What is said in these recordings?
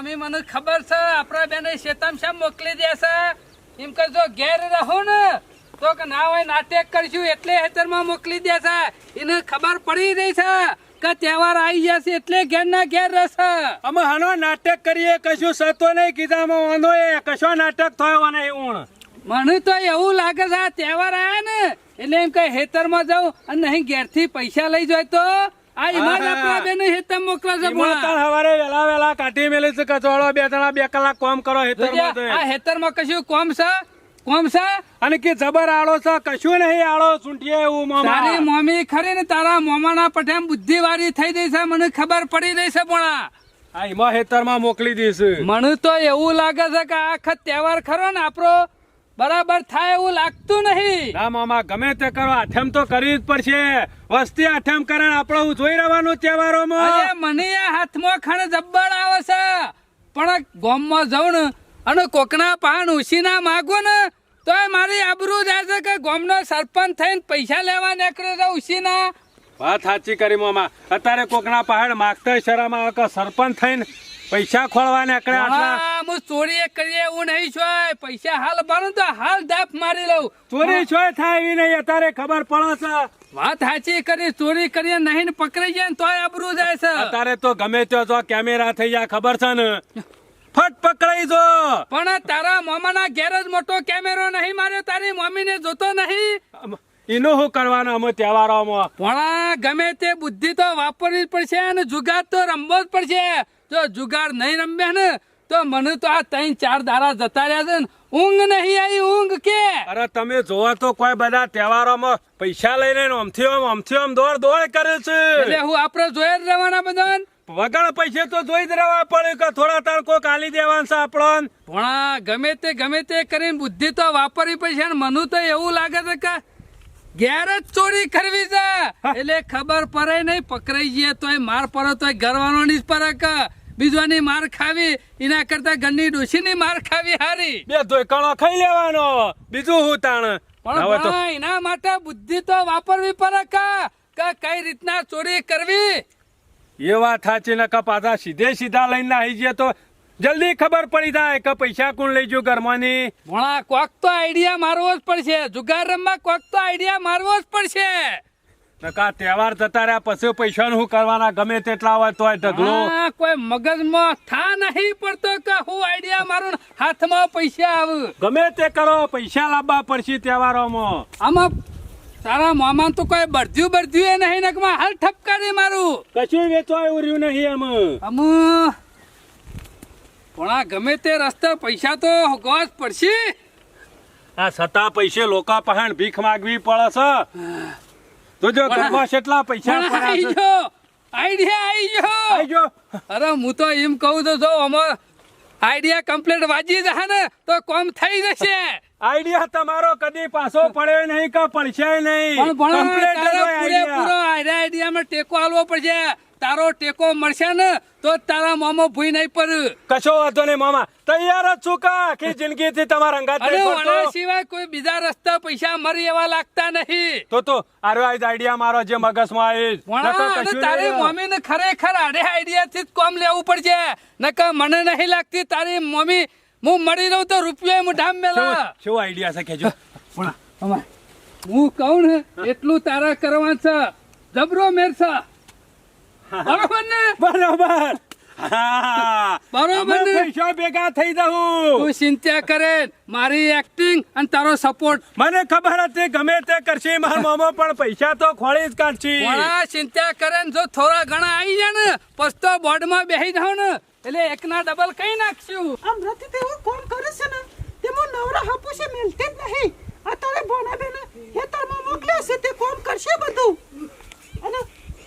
Mummy મને ખબર છે આપણા બેને શેતામ શામ મોકલી દેશે એમ કે જો ઘેર રહો ને તો કે ના હોય નાટક કરશું એટલે હેતરમાં મોકલી દેશે એને ખબર પડી રહી છે કે તહેવાર આવી જશે એટલે ઘેર ના ઘેર રહેશે. અમે હનો નાટક કરીએ કશું સતો નહીં કીધામાં વાંધો એ કશો નાટક થયો નહીં ઊણ. મને તો એવું લાગે છે આ તહેવાર આયા ને એટલે એમ કે હેતરમાં જાઉં અને નહીં ઘેરથી પૈસા લઈ જાય તો? આ. આપણા બેને હેતર મોકલે છે પણ. હવારે વેલા વેલા કાઢી મેલી છે કચોળો બે જણા બે કલાક કોમ કરો. આ હેતરમાં કશું કોમ છે કોમ છે અને કે જબર આળો છે કશું નહીં આળો સૂંટીએ એવું તારી મામા ખરી ને તારા મોમાના પઠામ બુદ્ધિવાળી થઈ ગઈ છે મને ખબર પડી રહી છે પણ આ એમાં હેતરમાં મોકલી દઈશ મને તો એવું લાગે છે કે આ વખત તહેવાર ખરો ને આપણો બરાબર થાય એવું લાગતું નહીં. ના મામા ગમે તે કરો આઠમ તો કરવી જ પડશે. વસ્તી આઠમ કરણ આપણો હું જોઈ રહેવાનું તહેવારોમાં. મને આ હાથમાં ખણ જબ્બર આવે છે. પણ ગોમમાં જાઉં ને અને કોકના પાન ઉછીના માગો ને તોય મારી આબરૂ જાય છે કે ગોમનો સરપંચ થઈને પૈસા લેવા નીકળ્યો છે ઉછીના. વાત સાચી કરી મામા. અત્યારે કોકના પહાડ માગતા શરમ આવે કે સરપંચ થઈને પૈસા ખોળવા નીકળે આટલા. મુ હું ચોરી કરીએ એવું નહીં છો પૈસા હાલ ભરું તો હાલ દાપ મારી લઉં. ચોરી છોય થાય એવી નહીં અત્યારે ખબર પડે છે. વાત સાચી કરી ચોરી કરીએ નહીં ને પકડી જાય ને તોય આબરૂ જાય છે. અત્યારે તો ગમે તો જો કેમેરા થઈ જાય ખબર છે ને? ફટ પકડાઈ જો. પણ તારા મામાના ઘેર જ મોટો કેમેરો નહીં માર્યો તારી મમ્મીને જોતો નહીં? એનું શું કરવાનું અમે તહેવારોમાં? પણ ગમે તે બુદ્ધિ તો વાપરવી જ પડશે અને જુગાર તો રમવો જ પડશે. જો જુગાર નહીં રમ્યા ને તો મને તો આ ત્રણ ચાર દારા જતા રહ્યા છે ને ઊંઘ નહીં આવી ઊંઘ કે? અરે તમે જોવો તો કોઈ બધા તહેવારોમાં પૈસા લઈને આમથી આમ આમથી આમ દોડ દોડ કરે છે. એટલે હું આપણે જોઈ જ રહેવાના બધાને. વગર પૈસે તો જોઈ જ રહેવા પડે કે થોડા તાર કોક આલી દેવાનું છે આપણો પણ ગમે તે ગમે તે કરીને બુદ્ધિ તો વાપરવી પડશે ને મનુ તો એવું લાગે છે કે ઘેર જ ચોરી કરવી છે. એટલે ખબર પડે નહીં પકડાઈ જઈએ તોય માર પડે તોય ઘરવાળો ની જ પડે કે બીજોની માર ખાવી એના કરતા ઘરની ડોશીની માર ખાવી હારી. બે ધોઈકણો ખાઈ લેવાનો. બીજું હું તાણ? પણ એના માટે બુદ્ધિ તો વાપરવી પડે કા? કે કઈ રીતના ચોરી કરવી? એ વાત સાચી ને કે પાછા સીધે સીધા લઈને આવી જઈએ તો જલ્દી ખબર પડી જાય કે પૈસા કોણ લઈ ગયું ઘરમાંની? ભણા કોક તો આઈડિયા મારવો જ પડશે. જુગાર રમવા કોક તો આઈડિયા મારવો જ પડશે. નકા તહેવાર જતા રહ્યા પછી પૈસા શું કરવાના? ગમે તેટલા હોય તોય ઢગલો. કોઈ મગજમાં થા નહીં પડતો કે હું આઈડિયા મારું હાથમાં પૈસા આવે. ગમે તે કરો પૈસા લાવવા પડશે તહેવારોમાં. આમાં તારા મામા તો કોઈ બરજ્યું બરજ્યું એ નહીં નકમાં હાલ ઠપકારી મારું. કશું વેચવા એવું રહ્યું નહીં આમ આમ પણ આ ગમે તે રસ્તે પૈસા તો હોગવા જ પડશે. આ સતા પૈસે લોકો પાસે ભીખ માગવી પડે છે. જોજો જો ઘરમાં કેટલા પૈસા આઈ જો. આઈડિયા આઈ જો. આઈ જો. અરે હું તો એમ કહું તો જો અમાર આઈડિયા કમ્પ્લીટ વાજી જશે ને તો કોમ થઈ જશે. આઈડિયા તમારો કદી પાછો પડ્યો નહીં કે પડશે નહીં. કમ્પ્લીટ પૂરેપૂરો આઈડિયા આઈડિયામાં ટેકો આલવો પડશે. તારો ટેકો મળશે ને તો તારા મામો ભૂઈ નહીં પર કશો વાંધો નહીં મામા. તૈયાર જ છું કા? જિંદગી થી તમારા અંગાત નહીં સિવાય કોઈ બીજા રસ્તા પૈસા મરી એવા લાગતા નહીં. તો તો આરો આજ આઈડિયા મારો જે મગજમાં આવી તારી મમ્મી ને ખરેખર આડે આઈડિયાથી જ કોમ લેવું પડશે. નકર મને નહીં લાગતી તારી મમ્મી હું મળી રહું તો રૂપિયો મુઠામ મેલા. શું આઈડિયા છે કેજો અમાર. હું કહું ને એટલું તારા કરવા છે. જબરો મેર છે. બરોબર ને? બરોબર. બરોબર ને? પૈસા ભેગા થઈ જાઉં. તું ચિંતા કરે. મારી એક્ટિંગ અને તારો સપોર્ટ મને ખબર હતી ગમે તે કરશે મારા મામા પણ પૈસા તો ખોળી જ કાઢશે. ચિંતા કરે ને જો થોડા ઘણા આવી જાય ને પછી તો બોર્ડમાં બેસી જાવ ને. એટલે એકના ડબલ કઈ નાખશું? આમ રતિ તેવું કોણ કરે છે ને? તેમાં નવરા હાપુ છે મેલતે જ નહીં આ તારે ભોણા બેન હેતરમાં મોકલ્યા છે તે કોમ કરશે બધું અને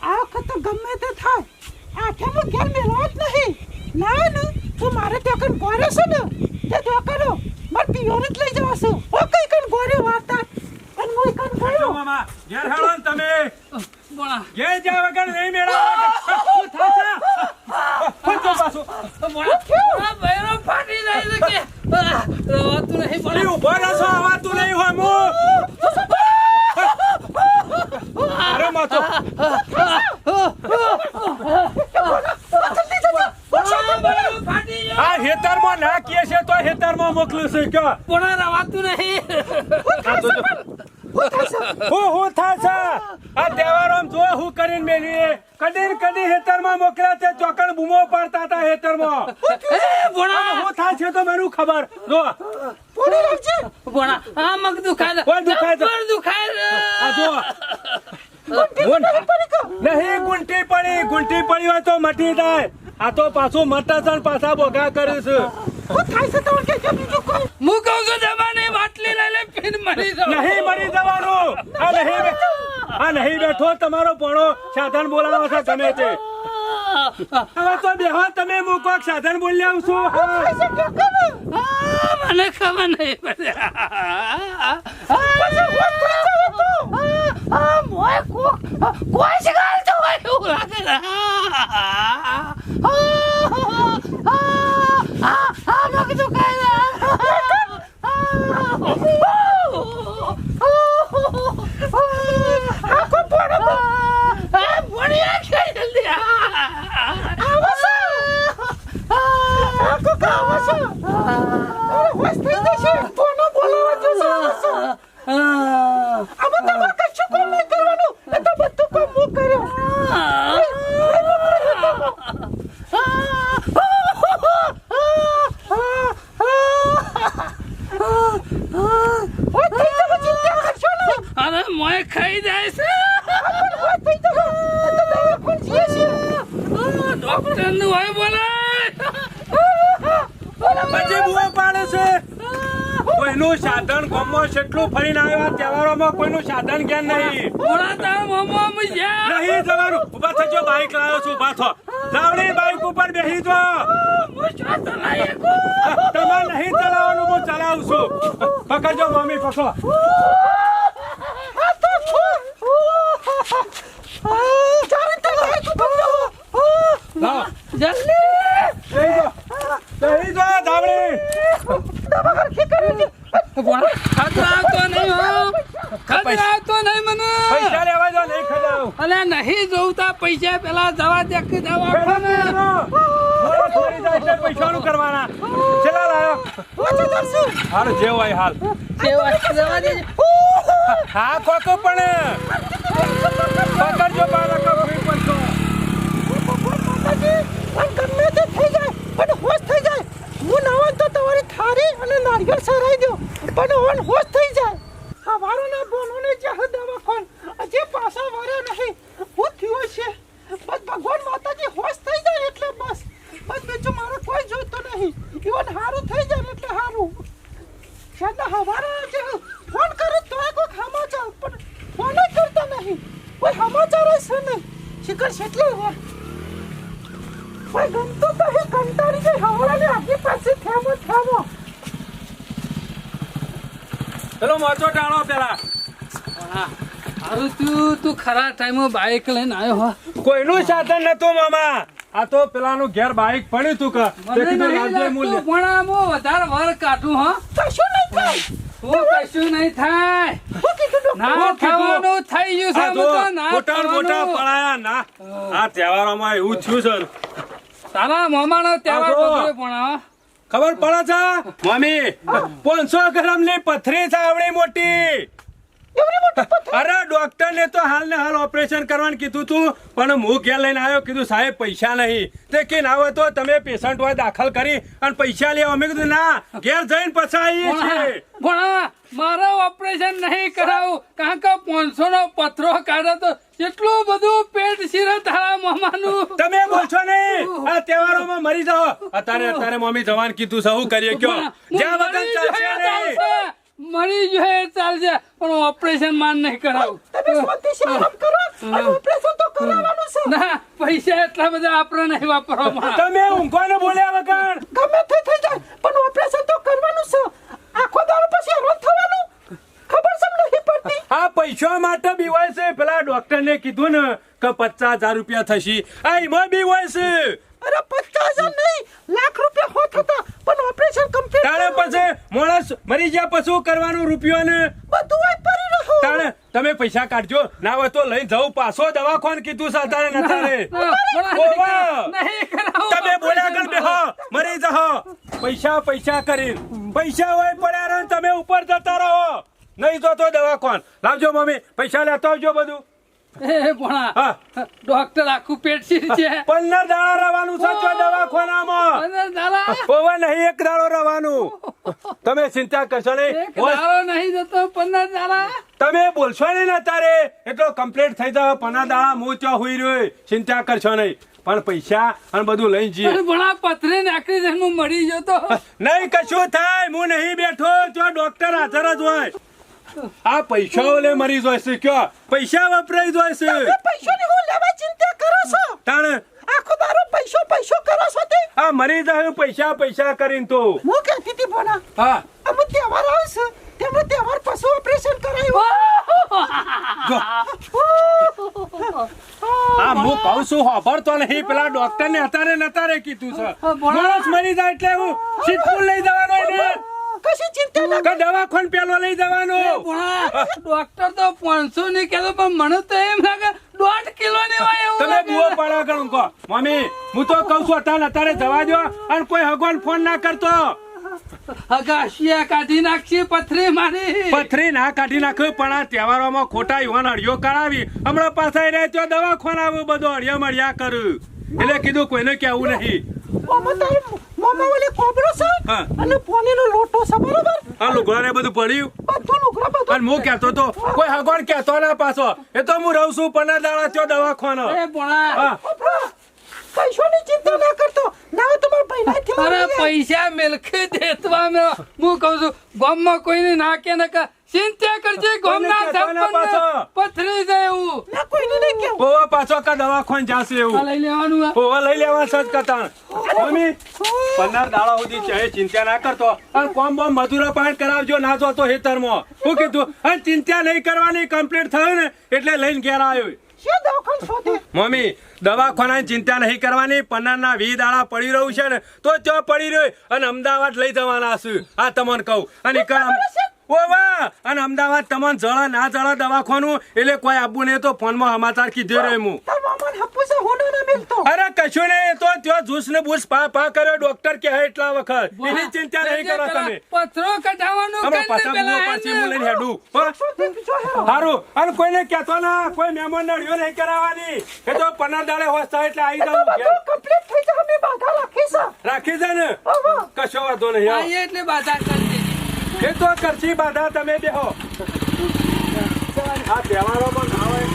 આ વખત તો ગમે તે થાય આઠેમો ઘેર મેળવા જ નહીં ના ને તો મારે ત્યાં કણ ગોરે છે ને તે જો કરો માર પિયોર જ લઈ જવાશે ઓ કઈ કણ ગોરે વાર્તા અને મોય કણ જો ગયો મામા ઘેર હેળો ને તમે બોલા ઘેર જા વગર નહીં મેળવવા શું થશે? ફરજો પાછું. બોલા બોલા બૈરો ફાટી જાય છે કે આ, રવાતું નહીં અલી, બોલા ઊભો રહેશો, આવાતું નહીં હોય મું. અરે માથો. બોલા, બૈરો ફાટી હેતરમાં ના કહે છે તો હેતરમાં મોકલું છું કયો પણ રવાતું નહીં આ તો જો. હું હું થાય છે આ તહેવારોમાં જો હું કરીને મેલીએ. કદી ને કદી હેતરમાં મોકલ્યા તે ચોકડ બૂમો પાડતા હતા હેતરમાં. ભોણા! હું થાય છે તો મને ખબર. જો. ભોણા આ મગ દુખાય. કોણ દુખાય તો દુખાય આ જો. નહીં ગુંટી પડી. ગુંટી પડી હોય તો મટી જાય. આ તો પાછું મટા છે પાછા બોગા કરે છે. હું થાય છે તો કે બીજું કોઈ? હું કહું છું જમાની બાટલી લઈ લે ફીર મરી જાવ નહીં મરી જવાનું. આ નહીં આ નહીં બેઠો તમારો પોણો સાધન બોલાવો છે તમે તે હવે તો બેહો તમે મૂકો સાધન બોલી આવું છું. મને ખબર નહીં પડે. કોઈ શિકાર હોય એવું લાગે છે. આ, આ મગ દુખાય છે. આ, ભોળિયા છે જલ્દી. હોશ થઈ જશે કોનો બોલાવા જશે આમાં તમારે કશું કામ નહીં કરવાનું એ તો બધું કામ હું કર્યો હોશ થઈ જશે. ચિંતા કરશો નહીં અરે મોય ખાઈ જાય છે ડોક્ટરનું હોય બોલાય પછી બુઓ પાડે છે. કોઈનું સાધન ગમો કેટલું ફરીને આવ્યા તહેવારોમાં કોઈનું સાધન જ્ઞાન નહીં. નહીં જવાનું. ઊભા થજો બાઈક લાવ્યો છું ઊભા થો. લાવડી બાઈક ઉપર બેસી જો. તમારે નહીં ચલાવવાનું હું ચલાવું છું. પકડજો મમ્મી પકડો. જલ્દી બેસી જો બેસી જો ધાવણી દવા હરખી કરી છે બોલા ખતરો આવતો નહીં હો ખતરો આવતો નહીં મને. પૈસા લેવા જો નહીં ખજાવ. અલે નહીં જોવતા પૈસા પેલા જવા દે કે દવાખાને પૈસાનું કરવાના. ચલા લાયો. ઓછો દર્શન હાલ. જે હોય હાલ કેવા જવા દેજે. હા કોકો પણ. પકડજો બાળકો કોઈ પણ. માતાજી ગમે તે થઈ જાય પણ હોશ થઈ જાય. હું ના તો તમારી થારી અને નારિયેળ સરાઈ દો પણ ઓન હોશ થઈ જાય. સવારોના બોનોને જે દવાખાન હજી પાછા વરે નહીં. હું થયો છે? બસ ભગવાન માતાજી, હોશ થઈ જાય એટલે બસ. બસ બીજું મારે કોઈ જોઈતો નહીં. ઇવન સારું થઈ જાય એટલે સારું શાયદ હવારે જે ફોન કરે તોય કોઈ સમાચાર, પણ ફોન જ કરતા નહીં. કોઈ સમાચાર જ છે નહીં. શિખર કેટલી હોય કોઈ ગમતું તો હે, કંટાળી ગઈ. હવારે આગી પાસે થેમો થેમો. પેલો મોચો ટાળો પેલા. હા. હારું તું તું ખરા ટાઈમે બાઈક લઈને આવ્યો હો. કોઈનું સાધન નતું મામા. આ તો પેલાનું ઘેર બાઇક પડ્યું તું કે. તે મને કીધું નહીં મૂલ્ય. પણ આ મો વધારે વર કાઢું હો. કશું નહીં થાય. ઓ કશું નહીં થાય. ના થવાનું થઈ ગયું છે તો ના મોટા મોટા પડાયા. ના. આ તહેવારોમાં એવું થયું છે. તારા મામાનો તહેવાર આ પણ ખબર પડે છે મમ્મી પાંચસો ગ્રામની પથરી છે આવડી મોટી અરે ડોક્ટર ને તો હાલ ને હાલ ઓપરેશન કરવાનું કીધું તું પણ હું ઘેર લઈને આવ્યો કીધું સાહેબ પૈસા નહીં. તે કે ના હોય તો તમે પેશન્ટ હોય દાખલ કરી અને પૈસા લેવા અમે કીધું ના ઘેર જઈને પછાઈ ભણા મારે ઓપરેશન નહીં કરાવું કારણ કે પાંચસો નો પથરો કાઢે તો એટલું બધું પેટ શિરે તારા મામાનું. તમે બોલશો ને? આ તહેવારોમાં મરી જાઓ. અત્યારે અત્યારે મમ્મી જવાન કીધું સહુ કરીએ કયો? જ્યાં વગર ચાલશે નહીં. મરી જોઈએ ચાલશે. પણ ઓપરેશન માન નહીં કરાવું. તમે આરામ કરો. અને ઓપરેશન તો કરાવવાનું છે. ના પૈસા એટલા બધા આપણે નહીં વાપરો તમે ઊંઘવાને બોલ્યા વગર. ગમે તે થઈ જાય પણ ઓપરેશન તો કરવાનું છે. આખો દાડો પછી હેરાન થવાનું? ખબર છે નહીં પડતી? આ પૈસા માટે બીવાય છે પેલા ડોક્ટર ને કીધું ને કે પચાસ હજાર રૂપિયા થશે. આ એમાં બીવાય છે અરે 50000 નહીં. લાખ રૂપિયા હોત હતા પણ ઓપરેશન કમ્પ્લીટ તાળે પછી મોણસ મરી ગયા પછી કરવાનું રૂપિયો ને બધું આ પરી રહો તાળે તમે પૈસા કાઢજો. ના હોય તો લઈ જાઉં. પાછો દવાખાન કીધું છે નતારે ના, કરાવું. તમે બોલ્યા કર બેહો મરી જાઓ. પૈસા પૈસા કરી. પૈસા હોય પડ્યા રહે તમે ઉપર જતા રહો. નહીં તો તો દવાખાન. લાવજો મમ્મી પૈસા લેતો આવજો બધું. ભણા ડોક્ટર આખું પેટ છે. પંદર દાડા રહેવાનું છે જો દવાખાનામાં? અને દાડા? ઓવે નહીં એક દાડો રહેવાનું તમે ચિંતા કરશો નહીં. એક દાડો નહીં જતો પંદર દાડા. તમે બોલશો નહીં ને તારે એટલો કમ્પ્લીટ થઈ જાવ પંદર દાડા હું ચો હુઈ રહ્યો. ચિંતા કરશો નહીં. પણ પૈસા અને બધું લઈ જઈએ. ભણા પથરી નાખી દે હું મરી જતો. નહીં કશું થાય. હું નહીં બેઠો. જો ડોક્ટર હાજર જ હોય. આ પૈસા ઓલે મરી જોઈશે કયો? પૈસા વપરાઈ જોઈશે તમે પૈસાની હું લેવા ચિંતા કરો છો? તાણ આખો દારો પૈસો પૈસો કરો છો તે? આ મરી જાય પૈસા પૈસા કરીને તો. હું કહેતી હતી ભણા હા. અમુક તહેવાર આવશે તેમને તહેવાર પશુ ઓપરેશન કરાયું. આ હું કહું છું તો નહીં પેલા ડોક્ટર ને અત્યારે નતારે કીધું છે. માણસ મરી જાય એટલે હું સીધું લઈ જવાનો કશી ચિંતા ના કે દવાખાન પેલો લઈ જવાનો. ભણા ડોક્ટર તો પાંચસો ની કેલો પણ મને તો એમ લાગે દોઢ કિલો ને હોય એવું તમે બુઓ પાડા કરું કો મમ્મી હું તો કહું છું અત્યારે અત્યારે જવા દો અને કોઈ હગવાન ફોન ના કરતો. હગાશિયા કાઢી નાખશી પથરી મારી. પથરી ના કાઢી નાખ્યું પણ આ તહેવારોમાં ખોટા યુવાન અડિયો કરાવી. હમણાં પાછા રહે તો દવાખાન આવું બધો અડિયા મળ્યા કરું. એટલે કીધું કોઈને કેવું નહીં. મામા તારે મામા ઓલે કોબરો છે? અને પોલીનો લોટો છે બરોબર? આ લુગડાને બધું પડ્યું? બધું લુગડા બધું. અને હું કહેતો તો કોઈ હગવાન કહેતો ના પાછો. એ તો હું રહું છું પંદર દાડા ચો દવાખાનો. એ બાપરા, પૈસાની ચિંતા ના કરતો. ના હોય તો મારા પહેલાથી અરે. પૈસા મેલખી દેતવા હું કહું છું ગામમાં કોઈને નાકે ને કે ચિંતા કરજે ગોમના ના પાછો. પથરી જાય એવું ના કોઈને નહીં કેવું? ઓવા પાછો કા દવાખાન જાશે એવું. લઈ લેવાનું આ. લઈ લેવા સજ કતાણ મમ્મી પંદર દાડા સુધી ચાહે ચિંતા ના કરતો. અને કોમ બોમ મજૂરો પાણ કરાવજો ના જોતો હેતરમાં હું કીધું અને ચિંતા નહીં કરવાની કમ્પ્લીટ થયું ને એટલે લઈને ઘેર આવ્યો. શું મમ્મી દવાખાનાની ચિંતા નહીં કરવાની પન્નાના વી દાડા પડી રહ્યું છે ને તો ચો પડી રહ્યો અને અમદાવાદ લઈ જવાના છું. આ તમને કહું. અને અને અમદાવાદ તમને જળા ના જળા દવાખાનું એટલે કોઈ આપવું નહીં તો ફોનમાં સમાચાર કીધો રે હું. અરે કશું નહીં એ તો ત્યાં જૂસ ને બૂસ પા પા કર્યો ડોક્ટર કે એટલા વખત. એની ચિંતા નહીં કરો તમે. પથરો કઢાવવાનો પાછી હું લઈને હેડું. સારું અને કોઈને કહેતો ના કોઈ મહેમાન નડ્યો નહીં કરાવવાની. એ તો પંદર દાડે હોસ્તા એટલે આવી જાવ બધું કમ્પ્લીટ થઈ જાય અમે બાધા રાખી છે રાખી ને કશો વાંધો નહીં એટલે બાધા કરજે. એ તો કરશી બાધા તમે બેહો. આ તહેવારોમાં ના હોય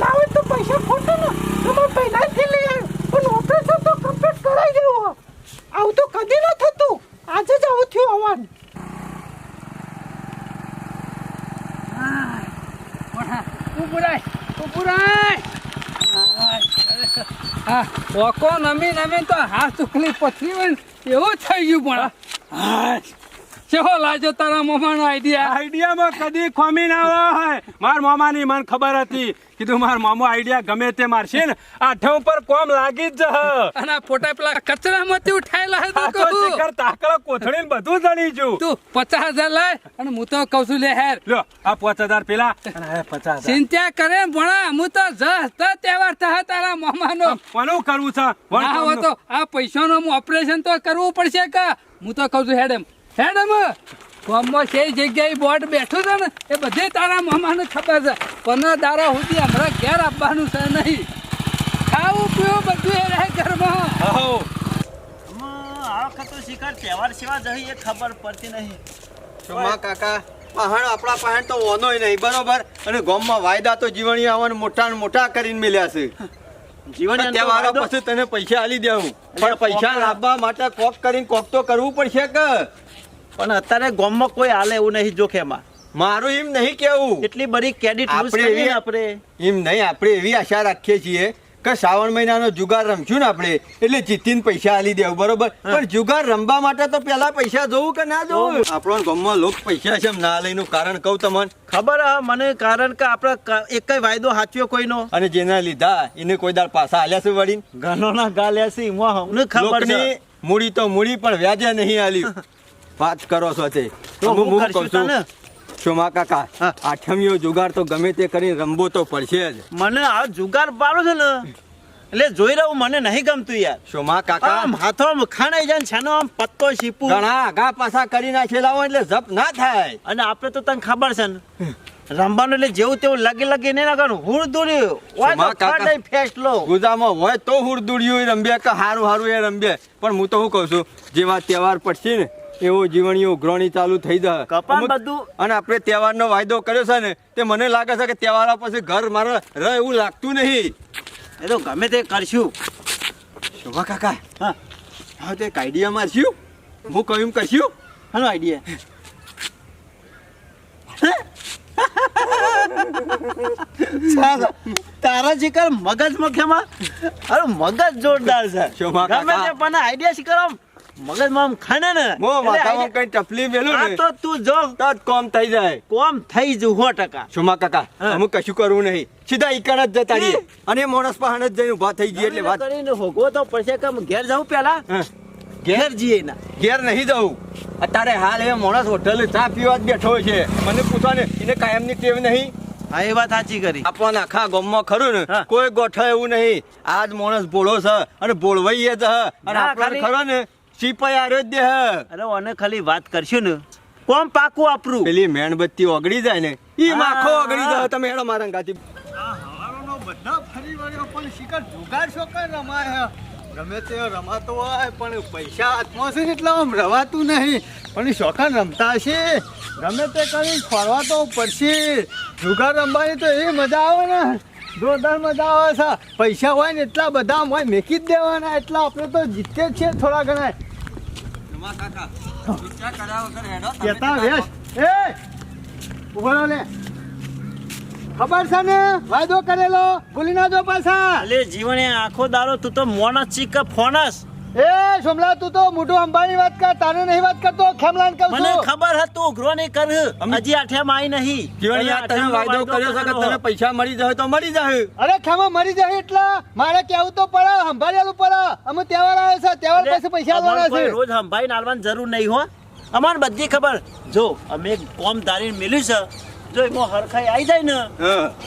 ના હોય તો પૈસા ખોટો ને. તમારે પહેલાથી લઈ આવ્યો પણ ઓપરેશન તો કમ્પ્લીટ કરાઈ ગયું હો. આવું તો કદી ન થતું. આજે જ આવું થયું આવવાનું ઉપરાય ઉપરાય હા ઓકો નમી નમી તો હાથ ઉકલી પથરી હોય ને એવું થઈ ગયું પણ. હા. ચેવો લાજો તારા મમ્માનો આઈડિયા આઈડિયામાં કદી ખોમી ના હોય. માર મામાની મને ખબર હતી. કીધું માર મામો આઈડિયા ગમે તે મારશે ને. આઠે ઉપર કોમ લાગી જ અને ફોટા પેલા કચરામાંથી ઉઠાયેલા હે તો તો. શિખર તાકડો કોથળી ને બધું જડી ગયું તું પચાસ હજાર લાય અને હું તો કહું છું લે હેર. લ્યો આ પાંચ હજાર પેલા. અને ચિંતા કરે ભણા હું તો જસ તો તહેવાર થા તારા મામાનો. કોનું કરવું છે? ના તો આ પૈસાનું ઓપરેશન તો કરવું પડશે કે? હું તો કહું છું હેડમ હેડમ ગામમાં છે જગ્યાએ બોર્ડ બેઠો છે ને એ બધે તારા મામાને ખબર છે. પંદર દારા સુધી હમણાં ઘેર આપવાનું છે નહીં. ખાવું પીવું બધું એ રહે ઘરમાં. આ વખત તો શિકાર તહેવાર સેવા જઈ એ ખબર પડતી નહીં. ચોમા કાકા? પહાણ આપણા પહાણ તો ઓનોય નહીં બરોબર? અને ગામમાં વાયદા તો જીવણી આવવાનું મોટા ને મોટા કરીને મેલ્યા છે. જીવન તહેવારો પછી તને પૈસા આલી દેવું. પણ પૈસા લાવવા માટે કોક કરીને કોક તો કરવું પડશે કે? પણ અત્યારે ગામમાં કોઈ હાલે એવું નહીં જોખેમાં મારું એમ નહીં કેવું. એટલી બધી ક્રેડિટ આપણે એવી- આપણે. એમ નહીં આપણે એવી આશા રાખીએ છીએ કે શ્રાવણ મહિનાનો જુગાર રમશું ને આપણે એટલે જીતીને પૈસા આલી દેવું બરોબર? પણ જુગાર રમવા માટે તો પેલા પૈસા જોવું કે ના જોવું? આપણો ગામમાં લોક પૈસા છે ના ના લઈનું કારણ કહું તમને. ખબર હા મને કારણ કે આપણે એક વાયદો સાચ્યો કોઈનો. અને જેના લીધા એને કોઈ દાળ પાછા આલ્યા છે વળી ઘણો ના ગાલ્યા છે ખબર મૂડી તો મૂડી પણ વ્યાજે નહીં આલ્યું. વાત કરો છો તે. તો હું હું હું કરશું કહું છું. તને? શોમા કાકા? એટલે જોઈ રહ્યું મને નહીં ગમતું યાર. શોમા કાકા? આમ હાથો ખાણાઈ જાય ને આમ પત્તો શીપુ. ઘણા આગા પાછા કરી નાખેલા હોય એટલે જપ ના થાય. અને આપણે તો તને ખબર છે ને રમવાનું એટલે જેવું તેવું લગી લગી નહીં નાખવાનું હુળ દોડ્યું હોય તો કાકા. ફાટાઈ ફેસલો ગુજામાં હોય તો હુડદુડ્યું રમ્યા કે હારું હારું એ રમ્યા પણ હું તો શું કહું છું જેવા તહેવાર પડશે ને એવો જીવણીઓ ઉઘરાણી ચાલુ થઈ જાય. કપાન બધું અને આપણે તહેવારનો વાયદો કર્યો છે ને તે મને લાગે છે કે તહેવાર પછી ઘર મારે રહે એવું લાગતું નહીં. એ તો ગમે તે કરશું. શોભા કાકા હા. હા તે એક આઈડિયા મારશું. હું કહ્યું કશું હાનો આઈડિયા. તારા શિકાર મગજ મખ્યામાં અરે મગજ જોરદાર છે. શોભા ગમે. તે પણ આઈડિયા આમ મગજમાં ખાને ને. મો માથામાં કઈ તકલીફ મેલું આ ને તો તું જો. તો કોમ થઈ જાય. કોમ થઈ જુ સો ટકા. સુમા કાકા અમે કશું કરવું નહીં. સીધા ઈકણ જ જતા રહીએ. અને મોણસ પાસે જ જઈને ઊભા થઈ ગઈ એટલે વાત કરીને હોગો તો પડશે કે ઘેર જાઉં પેલા? ઘેર જઈએ ના. ઘેર નહીં જવું અત્યારે હાલ એ માણસ હોટલ ચા પીવા જ બેઠો છે. મને પૂછો ને એને કાયમની ટેવ નહીં? હા એ વાત સાચી કરી. આપણને આખા ગામમાં ખરું ને કોઈ ગોઠા એવું નહીં. આજ માણસ ભોળો છે અને ભોળવાઈ જ અને આપણને ખરો ને સિપાઈ આર્યો જ દે હ. અરે ઓને ખાલી વાત કરશું ને. કોમ પાકું આપરું? પેલી મેણબત્તી ઓગળી જાય ને ઈ માખો ઓગળી જાય તમે હેડો મારા ગાતી બધા ફરી વળ્યો પણ શિકાર જુગાર છો કઈ રમાય ગમે તે રમાતો હોય પણ પૈસા હાથમાં છે ને એટલે આમ રવાતું નહીં. પણ શોખન રમતા હશે. ગમે તે કરી ફરવા તો પડશે. જુગાર રમવાની તો એ મજા આવે ને. જોરદાર મજા આવે છે. પૈસા હોય ને એટલા બધા હોય મેકી જ દેવાના એટલા આપણે તો જીતે જ છે થોડા ઘણા. કેતા વેશ. એ! ઊભો લે. ખબર છે ને? વાયદો કરેલો. ભૂલી ના જો પાછા. અલે જીવને આખો દારો તું તો મોનસ ચીક કે ફોનસ? એ સોમલા તું તો મોટું અંબાણી વાત કર તારે નહીં વાત કરતો ખેમલાન કહું મને ખબર હતી ઉઘરો નહીં કર. હજી આઠે આવી નહીં. જીવન યાર તમે વાયદો કર્યો છે કે તને પૈસા મળી જાય તો મળી જાય. અરે ખેમા મરી જાય એટલે મારે કેવું તો પડે સંભાળેલું પડે. અમે તહેવાર આવે છે તહેવાર પાસે પૈસા લેવાના છે. રોજ સંભાઈ નાલવાની જરૂર નહીં હો. અમારે બધી ખબર. જો અમે એક કોમ ધારીને મેલ્યું છે. જો એમાં હરખાઈ આવી જાય ને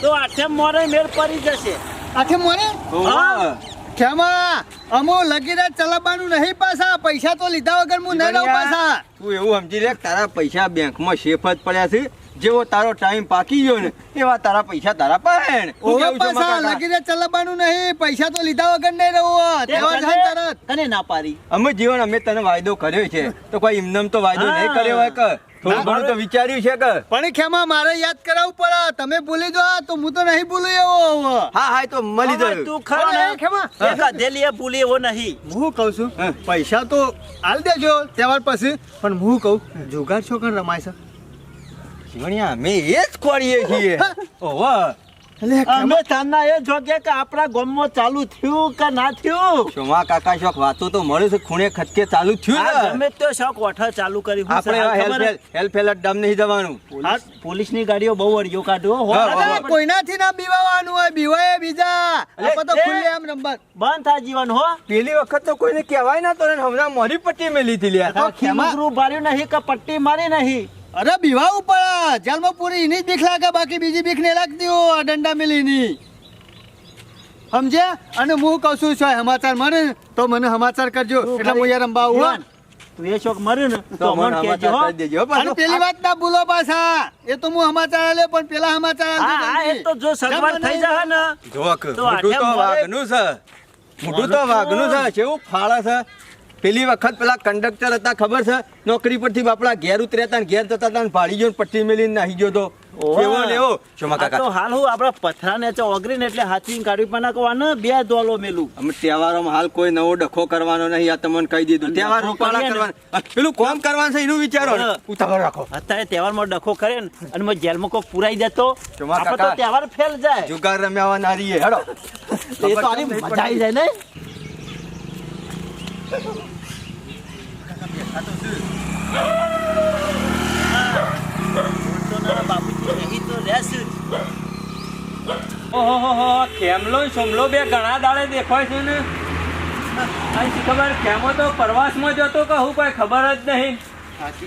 તો આઠેમ મોરે મેળ પડી જશે. આઠે મોરે? ઓવા. ખેમા અમો લગીને ચલાવવાનું નહીં પાછા. પૈસા તો લીધા વગર હું નહીં પાછા. તું એવું સમજી લે તારા પૈસા બેંકમાં શેફ જ પડ્યા છે. જેવો તારો ટાઈમ પાકી ગયો ને એવા તારા પૈસા તારા પાસે મકાકા? લગીને ચલાવવાનું નહીં. પૈસા તો લીધા વગર નહીં રહું તે તહેવાર છે કને- તરત. કને ના પાડી. અમે જીવન અમે તને વાયદો કર્યો છે. તો કોઈ એમનેમ તો વાયદો નહીં કર્યો હોય કે? થોડું ઘણું તો વિચાર્યું છે કે. પણ ખેમા મારે યાદ કરાવવું પડે. તમે ભૂલી જો તો હું તો નહીં ભૂલું એવો હા હા તો મળી જાય. તું ખરો ને? ખેમા. અધેલી એ ભૂલી એવો નહીં. હું કહું છું. પૈસા તો આલ દેજો તહેવાર પછી પણ હું કહું જુગાર છો કણ રમાય છે? જીવણિયા અમે એ જ ખોડીએ છીએ. ઓહો. અમે તમને એ જોગે કે આપણા ગામમાં ચાલુ થયું કે ના થયું? શોમા કાકા શોખ? વાતો તો મળે છે ખૂણે ખટકે ચાલુ થયું ને ગમે તે શોખ ઓઠા ચાલુ કરી હું આપણે હેલ્પ હેલ્પ હેલ્પ ડમ નહીં જવાનું. પોલીસ પોલીસની ગાડીઓ બહુ અડિયો કાઢો કોઈનાથી ના બીવાવાનું હોય બીવાય બીજા. આપણે તો ખુલ્લે બંધ થાય જીવન હો. પેલી વખત તો કોઈને કહેવાય ના તો હમણાં મોરી પટ્ટી મેલી હતી લ્યા. ખેમા- રૂપ બાર્યું નહીં કે પટ્ટી મારી નહીં? અરે બીવા ઉપર જેલમાં પૂરી એની જ બીક લાગે બાકી બીજી બીક નહીં લાગતી હો આ દંડા મિલીની સમજ્યા? અને હું કહું છું છો સમાચાર મળે ને તો મને સમાચાર કરજો. એટલે હું યાર અંબા આવું તું એ શોખ મર્યું ને તો તો મને કહેજો હો. દેજો હો પેલી વાત ના ભૂલો પાછા. એ તો હું સમાચાર આલે પણ પેલા સમાચાર હા હા એ તો જો સગવડ થઈ જાય ને જોક મોઢું તો છે. વાઘનું છે કેવું ફાળા છે. પેલી વખત પેલા કંડક્ટર હતા ખબર છે? નોકરી પરથી બાપડા ઘેર ઉતર્યા હતા ઘેર જતા હતા ભાડી ગયો પટ્ટી મેલીને નાહી ગયો તો. એવો? શોમા આ તો હાલ હું આપડા પથરા ને ઓગરીને એટલે હાથી કાઢી પણ નાખવાને બે દોલો મેલું. અમે તહેવારોમાં હાલ કોઈ નવો ડખો કરવાનો નહીં આ તમને કહી દીધું. તહેવાર રૂપાળા કરવાના. પેલું કોમ કરવાનું છે એનું વિચારો ઉતાવળ રાખો. અત્યારે તહેવારમાં ડખો કરે ને અને મેં જેલમાં કોક પુરાઈ દેતો આપણે તો તહેવાર ફેલ જાય. જુગાર રમ્યાવા નારીએ હેડો. એ તો આની મજા આવી જાય ને. ઓહો ખેમલો ને સોમલો બે ઘણા દાડે દેખાય છે ને? આ ખબર? ખેમો તો પ્રવાસમાં જતો કે હું કોઈ ખબર જ નહીં.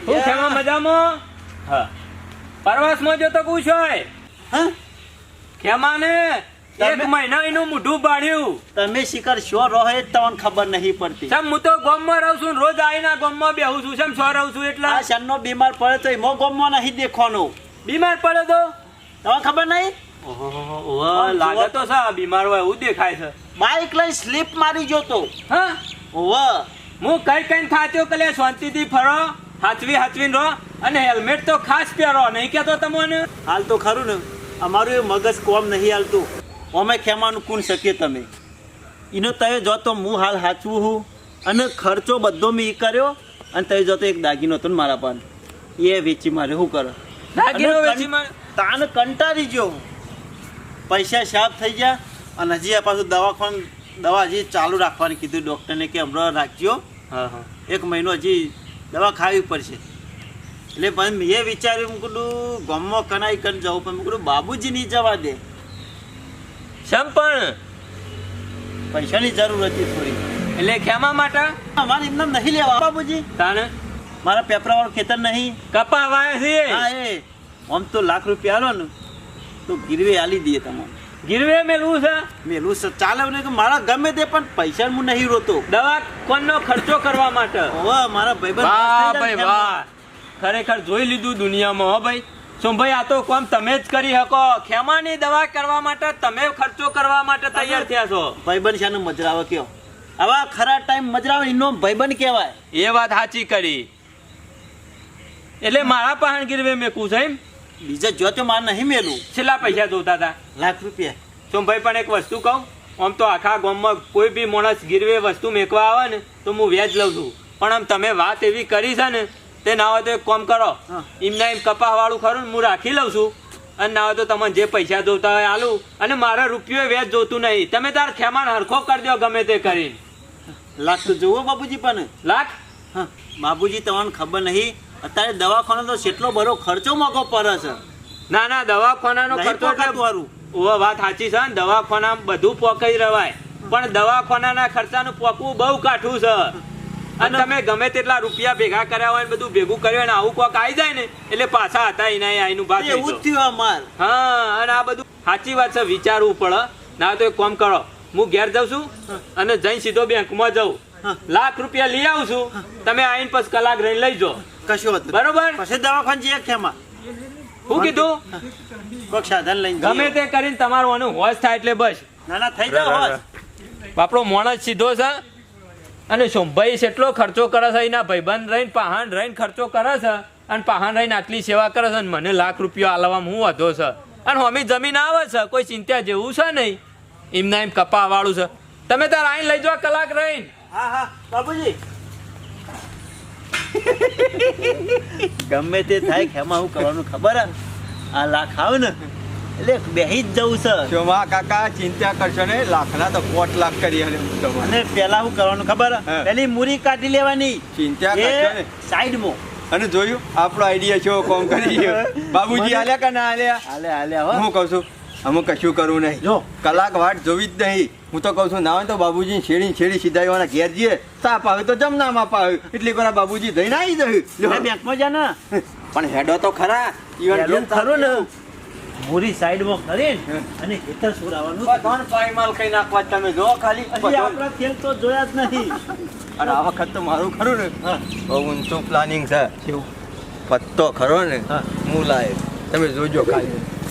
હું ખેમા મજામાં? હા. પ્રવાસમાં જતો પૂછોય હા? ખેમાને એક મહિનો એનું મોઢું બાળ્યું. તમે શિખર શો રહો એ તમને ખબર નહીં પડતી. સમ હું તો ગોમમાં રહું છું રોજ આવીને ગોમમાં બેહું છું. સમ સો રહું છું એટલે? આ શનનો બીમાર પડે તો એમાં ગમમાં નહીં દેખવાનો. બીમાર પડે તો? તમને ખબર નહીં? ઓહો, લાગે તો સા બીમાર હોય એવું દેખાય છે. બાઈક લઈ સ્લીપ મારી જોતો હા? ઓહો. હું કઈ કઈ થાત્યો કલે શાંતિથી ફરો હાચવી હાથવી રહો અને હેલ્મેટ તો ખાસ પહેરો. નહીં કેતો તમને? હાલ તો ખરું ને. અમારું એ મગજ કોમ નહીં હાલતું. અમે ખેમાનું કોણ શકીએ તમે? એનો તમે જો તો હું હાલ હાચવું હું. અને ખર્ચો બધો મેં એ કર્યો અને તમે જો તો એક દાગીનો હતો ને મારા પાન. એ વેચી મારે શું કરો? દાગીનો વેચી મારે? તાન કંટાળી ગયો પૈસા સાફ થઈ ગયા અને હજી આ પાછું દવાખાન દવા હજી ચાલુ રાખવાની કીધું ડૉક્ટરને કે હમણાં રાખજો. હા હા. એક મહિનો હજી દવા ખાવી પડશે. એટલે પણ મેં વિચાર્યું મૂકડું ગામમાં કનાઈ કરીને જવું પણ મેં કીધું બાબુજી નહીં જવા દે. સમ પણ? પૈસાની જરૂર હતી થોડી? એટલે ખેમા માટે? અમારે એમને નહીં લેવા. બાબુજી તાને મારા પેપરાવાળું ખેતર નહીં. કપા વાય છે હા એ. આમ તો લાખ રૂપિયા આલો ને તો ગીરવે આલી દઈએ તમારે ગીરવે મેલવું છે? મેલું છે. ચાલે ને કે મારા ગમે તે પણ પૈસા હું નહીં રોતો. દવા કોનનો ખર્ચો કરવા માટે? વાહ મારા ભાઈ ભાઈ વાહ. ખરેખર જોઈ લીધું દુનિયામાં હો ભાઈ. સોમભાઈ આ તો કોમ તમે જ કરી શકો. ખેમાની દવા કરવા માટે તમે ખર્ચો કરવા માટે તૈયાર થયા છો. ભાઈબંધ શાને મજરાવો કયો? આવા ખરા ટાઈમ મજરાવો એનો ભાઈબંધ કહેવાય. એ વાત સાચી કરી. એટલે મારા પહાણ ગીરવે મેકું છે એમ? બીજા જો તો માર નહીં મેલું. છેલ્લા પૈસા જોતા હતા. લાખ રૂપિયા. સોમભાઈ પણ એક વસ્તુ કહું? આમ તો આખા ગામમાં કોઈ બી માણસ ગીરવે વસ્તુ મેકવા આવે ને તો હું વ્યાજ લઉં છું. પણ આમ તમે વાત એવી કરી છે ને તે ના હોય તો એક કોમ કરો. એમના એમ કપા વાળું ખરું હું રાખી લઉં છું. અને ના હોય તો તમને જે પૈસા જોતા હોય આલું. અને મારા રૂપિયો વેચ જોતું નહીં. તમે તાર ખેમાન હરખો કરી દો ગમે તે કરીને. લાખ તો જોવો બાપુજી પણ. લાખ? હા. બાપુજી તમને ખબર નહીં. અત્યારે દવાખાનો તો કેટલો બધો ખર્ચો મોકો પડે છે. ના ના દવાખાનાનો ખર્ચો એટલે ઓ વાત સાચી છે ને. દવાખાના બધું પોકાઈ રવાય. પણ દવાખાનાના ખર્ચાનું પોકવું બહુ કાઠું છે. અને તમે ગમે તેટલા રૂપિયા ભેગા કર્યા હોય ને બધું ભેગું કર્યું હોય આવું કોક આવી જાય ને એટલે પાછા હતા એના આઈનું ભાગ એવું જ થયું અમાર. હા અને આ બધું સાચી વાત છે વિચારવું પડે. ના તો એક કામ કરો હું ઘેર જાઉં છું અને જઈ સીધો બેંકમાં જાઉં. લાખ રૂપિયા લઈ આવું છું તમે આવીને પછી કલાક રહીને લઈ જાઓ. કશું હતું બરોબર? પછી દવાખાન જઈએ ખેમાં. શું કીધું? કોક સાધન લઈને ગમે તે કરીને તમારું આનું હોશ થાય એટલે બસ. ના ના થઈ જાવ હોશ. બાપડો મોણસ સીધો છે. અને સોમભાઈ એટલો ખર્ચો કરે છે, એના ભાઈબંધ રહીને, પહાણ રહીને ખર્ચો કરે છે, અને પહાણ રહીને આટલી સેવા કરે છે, અને મને લાખ રૂપિયા આલવામાં હું વધો છે. અને હમી જમીન આવે છે, કોઈ ચિંતા જેવું છે નહીં. એમના એમ કપા વાળું છે. તમે તાર આઈને લઈ જવા કલાક રહીને. હા હા બાબુજી ગમે તે થાય, ખેમાં હું કરવાનું ખબર? આ લાખ આવે ને. એટલે બેહી જ જવું છે. શોભા કાકા ચિંતા કરશો ને લાખના તો કોટ લાખ કરી અને પેલા હું કરવાનું ખબર. પેલી મૂરી કાઢી લેવાની. ચિંતા કરશો ને સાઈડમાં. અને જોયું આપણો આઈડિયા છો કોમ કરી ગયો. બાબુજી આલ્યા કે ના આલ્યા? હાલે હાલે હો. હું કહું છું અમે કશું કરવું નહીં. જો. કલાક વાટ જોવી જ નહીં. હું તો કહું છું ના હોય તો બાબુજી શેરી શેરી સીધાઈવાના ઘેર જઈએ. સાપ આવે તો જમનામ આવે. એટલી વાર બાબુજી જઈને આવી જયું. બેંકમાં જા ને. પણ હેડો તો ખરા. ઈવન ખરું ને. મૂરી સાઈડમાં કરીને અને ખેતર સુરાવાનું ત્રણ પાયમાલ ખાઈ નાખવા તમે જો ખાલી. આપણા ખેલ તો જોયા જ નથી અને આ વખત તો મારું ખરું ને. બહુ ઊંચું પ્લાનિંગ છે. પત્તો ખરો ને. હા. હું લાય તમે જોજો ખાલી.